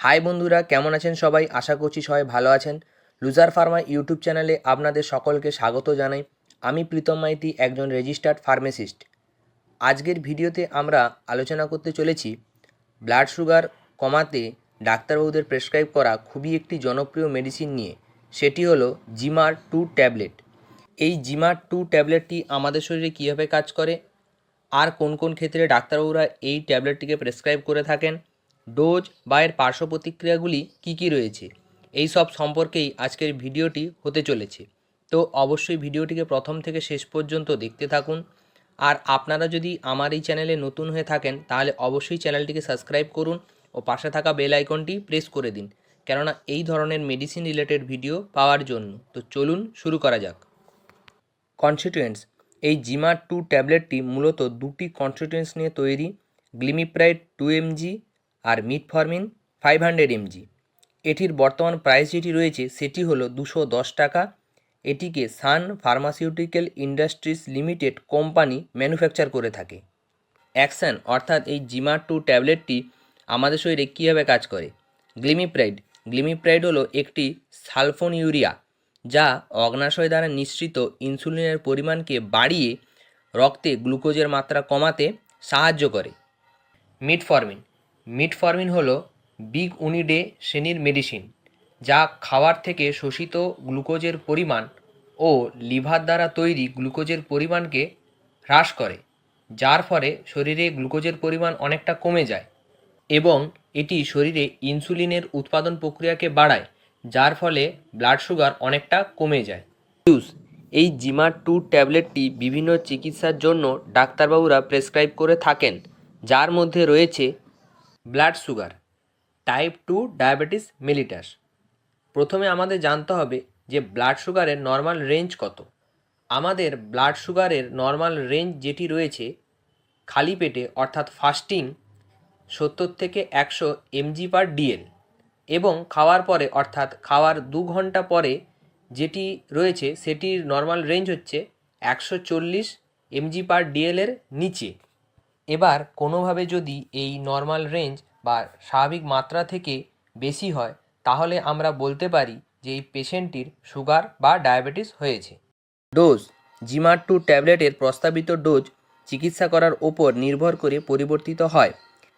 High বন্ধুরা, কেমন আছেন সবাই? আশা করছি সবাই ভালো আছেন। লুজার ফার্মা ইউটিউব চ্যানেলে আপনাদের সকলকে স্বাগত জানাই। আমি প্রীতম মাইতি, একজন রেজিস্টার্ড ফার্মেসিস্ট। আজকের ভিডিওতে আমরা আলোচনা করতে চলেছি, ব্লাড সুগার কমাতে ডাক্তারবাবুদের প্রেসক্রাইব করা খুবই একটি জনপ্রিয় মেডিসিন নিয়ে। সেটি হলো জিমার টু ট্যাবলেট। এই জিমার টু ট্যাবলেটটি আমাদের শরীরে কীভাবে কাজ করে? আর কোন কোন ক্ষেত্রে ডাক্তারবাবুরা এই ট্যাবলেটটিকে প্রেসক্রাইব করে থাকেন? ডোজ বা এর পার্শ্ব প্রতিক্রিয়াগুলি কী কী রয়েছে? এই সব সম্পর্কেই আজকের ভিডিওটি হতে চলেছে। তো অবশ্যই ভিডিওটিকে প্রথম থেকে শেষ পর্যন্ত দেখতে থাকুন। আর আপনারা যদি আমার এই চ্যানেলে নতুন হয়ে থাকেন, তাহলে অবশ্যই চ্যানেলটিকে সাবস্ক্রাইব করুন ও পাশে থাকা বেল আইকনটি প্রেস করে দিন। কেননা এই ধরনের মেডিসিন রিলেটেড ভিডিও পাওয়ার জন্য। তো চলুন শুরু করা যাক। কনস্টিটুয়েন্টস এই জিমা টু ট্যাবলেটটি মূলত দুটি কনস্টিটুয়েন্টস নিয়ে তৈরি। গ্লিমিপ্রাইড টু এমজি আর মিটফরমিন ফাইভ হান্ড্রেড এমজি এটির বর্তমান প্রাইস যেটি রয়েছে, সেটি হলো দুশো দশ টাকা। এটিকে Sun pharmaceutical industries limited company manufacture করে থাকে। অ্যাকশন, অর্থাৎ এই জিমার টু ট্যাবলেটটি আমাদের শরীরে কীভাবে কাজ করে? গ্লিমিপ্রাইড। গ্লিমিপ্রাইড হলো একটি সালফোন ইউরিয়া যা অগ্নাশয় দ্বারা নিঃসৃত ইনসুলিনের পরিমাণকে বাড়িয়ে রক্তে গ্লুকোজের মাত্রা কমাতে সাহায্য করে। মিটফরমিন। মিটফরমিন হলো বিগ উনিডে শ্রেণির মেডিসিন, যা খাওয়ার থেকে শোষিত গ্লুকোজের পরিমাণ ও লিভার দ্বারা তৈরি গ্লুকোজের পরিমাণকে হ্রাস করে, যার ফলে শরীরে গ্লুকোজের পরিমাণ অনেকটা কমে যায় এবং এটি শরীরে ইনসুলিনের উৎপাদন প্রক্রিয়াকে বাড়ায়, যার ফলে ব্লাড সুগার অনেকটা কমে যায়। ইউজ এই জিমার টু ট্যাবলেটটি বিভিন্ন চিকিৎসার জন্য ডাক্তারবাবুরা প্রেসক্রাইব করে থাকেন, যার মধ্যে রয়েছে blood sugar, type two diabetes mellitus. প্রথমে আমাদের জানতে হবে যে ব্লাড সুগারের নর্মাল রেঞ্জ কত। আমাদের ব্লাড সুগারের নর্মাল রেঞ্জ যেটি রয়েছে, খালি পেটে অর্থাৎ ফাস্টিং, সত্তর থেকে একশো এমজি পার ডিএল এবং খাওয়ার পরে অর্থাৎ খাওয়ার দু ঘণ্টা পরে যেটি রয়েছে, সেটির নর্মাল রেঞ্জ হচ্ছে একশো চল্লিশ এমজি পার ডিএলের নিচে। এবার কোনোভাবে যদি এই নর্মাল রেঞ্জ বা স্বাভাবিক মাত্রা থেকে বেশি হয়, তাহলে আমরা বলতে পারি যে এই পেশেন্টটির সুগার বা ডায়াবেটিস হয়েছে। ডোজ জিমার টু ট্যাবলেটের প্রস্তাবিত ডোজ চিকিৎসা করার ওপর নির্ভর করে পরিবর্তিত হয়।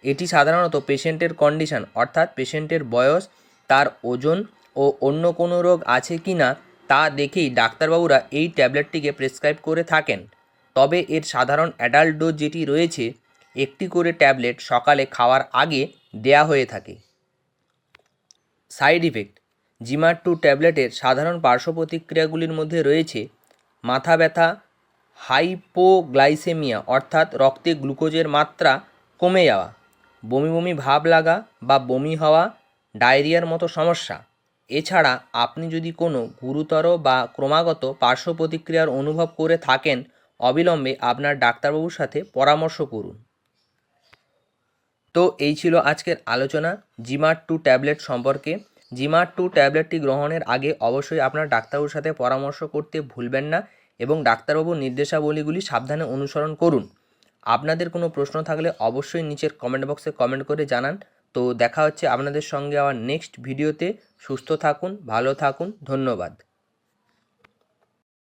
এটি সাধারণত পেশেন্টের কন্ডিশন অর্থাৎ পেশেন্টের বয়স, তার ওজন ও অন্য কোনো রোগ আছে কি না, তা দেখেই ডাক্তারবাবুরা এই ট্যাবলেটটিকে প্রেসক্রাইব করে থাকেন। তবে এর সাধারণ অ্যাডাল্ট ডোজ যেটি রয়েছে একটি করে ট্যাবলেট সকালে খাওয়ার আগে দেয়া হয়ে থাকে। সাইড ইফেক্ট, জিমার টু ট্যাবলেটের সাধারণ পার্শ্ব প্রতিক্রিয়াগুলির মধ্যে রয়েছে মাথা ব্যথা, হাইপোগ্লাইসেমিয়া, অর্থাৎ রক্তে গ্লুকোজের মাত্রা কমে যাওয়া, বমি বমি ভাব লাগা বা বমি হওয়া, ডায়রিয়ার মতো সমস্যা। এছাড়া আপনি যদি কোনো গুরুতর বা ক্রমাগত পার্শ্ব প্রতিক্রিয়ার অনুভব করে থাকেন, অবিলম্বে আপনার ডাক্তারবাবুর সাথে পরামর্শ করুন। তো এই ছিল আজকের আলোচনা জিমার টু ট্যাবলেট সম্পর্কে। জিমার টু ট্যাবলেটটি গ্রহণের আগে অবশ্যই আপনার ডাক্তারবাবুর সাথে পরামর্শ করতে ভুলবেন না এবং ডাক্তারবাবুর নির্দেশাবলীগুলি সাবধানে অনুসরণ করুন। আপনাদের কোনো প্রশ্ন থাকলে অবশ্যই নিচের কমেন্ট বক্সে কমেন্ট করে জানান। তো দেখা হচ্ছে আপনাদের সঙ্গে আবার নেক্সট ভিডিওতে সুস্থ থাকুন, ভালো থাকুন, ধন্যবাদ।